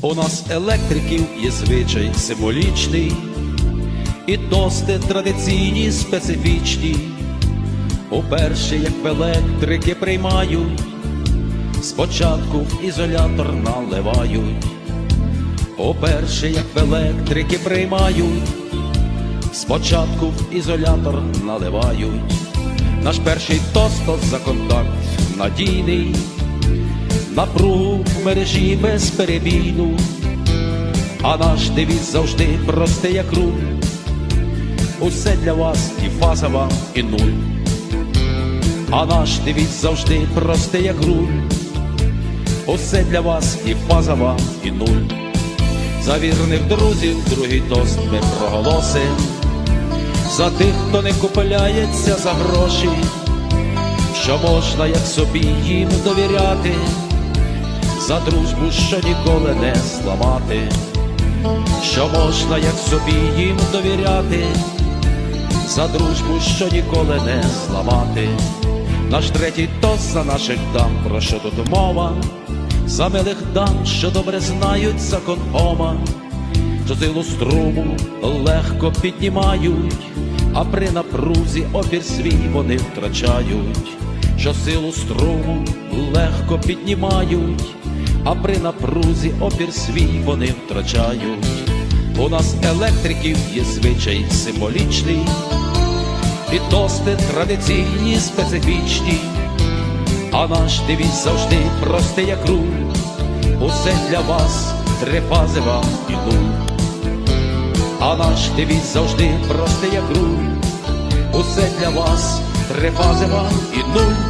У нас електриків є звичай символічний, і тости традиційні специфічні. Уперше, як в електрики приймають, спочатку в ізолятор наливають. Уперше, як в електрики приймають, спочатку в ізолятор наливають. Наш перший тост то за контакт надійний, напругу в мережі безперебійну, а наш девіз завжди простий, як руль. Усе для вас і фаза і нуль. А наш девіз завжди простий, як руль. Усе для вас і фаза і нуль. За вірних друзів другий тост ми проголосим. За тих, хто не купляється за гроші, що можна, як собі їм довіряти, за дружбу, що ніколи не зламати, що можна, як собі їм довіряти, за дружбу, що ніколи не зламати. Наш третій тост за наших дам, про що тут мова, за милих дам, що добре знають закон Ома, що силу струму легко піднімають, а при напрузі опір свій вони втрачають, що силу струму легко піднімають, а при напрузі опір свій вони втрачають. У нас електриків є звичай символічний, і тости традиційні, специфічні, а наш девіз завжди простий, як руль. Усе для вас, три фази вам і нуль. А наш девіз завжди простий, як руль. Усе для вас, три фази вам і нуль.